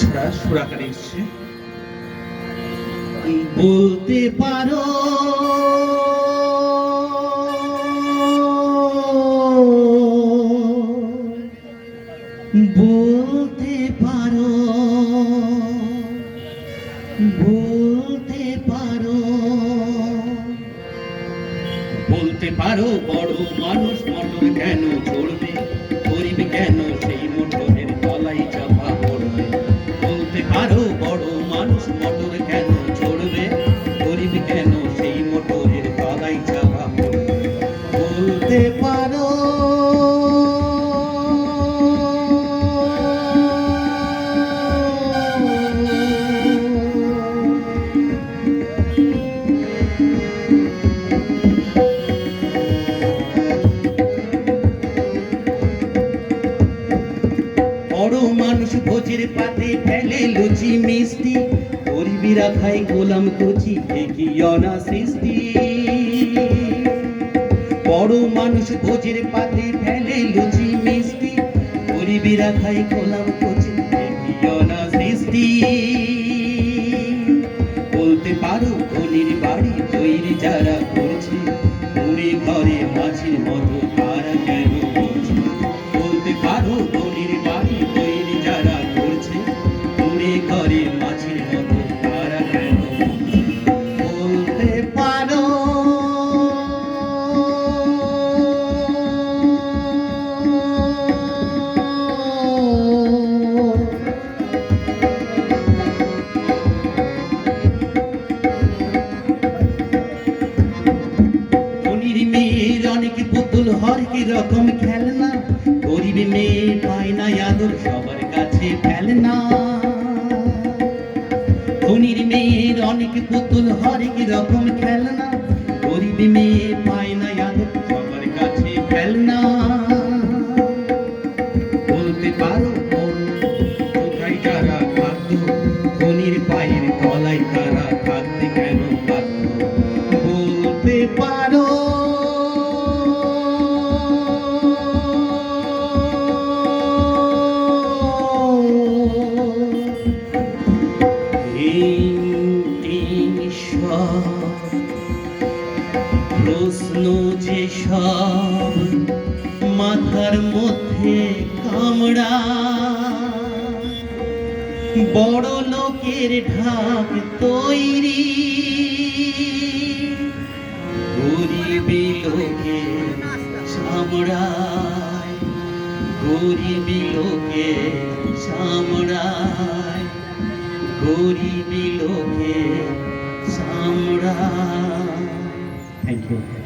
ছড়া সুরাকারে এসছে। বলতে পারো বলতে পারো বলতে পারো বলতে পারো, বড় মানুষ মোটর কেন চড়বে গরিব কেন সেই গরিব কেন সেই মানুষ ভোজের পাতে ফেলে লুচি মিষ্টি গরিবীরা খায় গোলাম কচি কি অনা সৃষ্টি। বড় মানুষ ভোজের পাতে ফেলে লুচি মিষ্টি গরিবীরা খায় গোলাম কচি কি অনা সৃষ্টি। বলতে পারো ধনির বাড়ি তৈরি যারা করছে ঘরে মাছের মতো তারা মেয়ের অনেক পুতুল হরেক রকম খেলনা? মেয়ে পায় না আদর, সবার কাছে ধনির মেয়ের অনেক পুতুল হরেক রকম খেলনা? মেয়ে পায় না আদর, সবার কাছে বলতে পারো কোথায় যারা খাদ্য? ধনির পায়ের তলায় তারা থাকতে কেন? প্রশ্ন যে সব মাথার মধ্যে কামড়া বড় লোকের ঢাক তৈরি, গরিবি লোকে সামড়ায় গরিবি লোকে সামড়ায় গরিবি লোকে Thank you.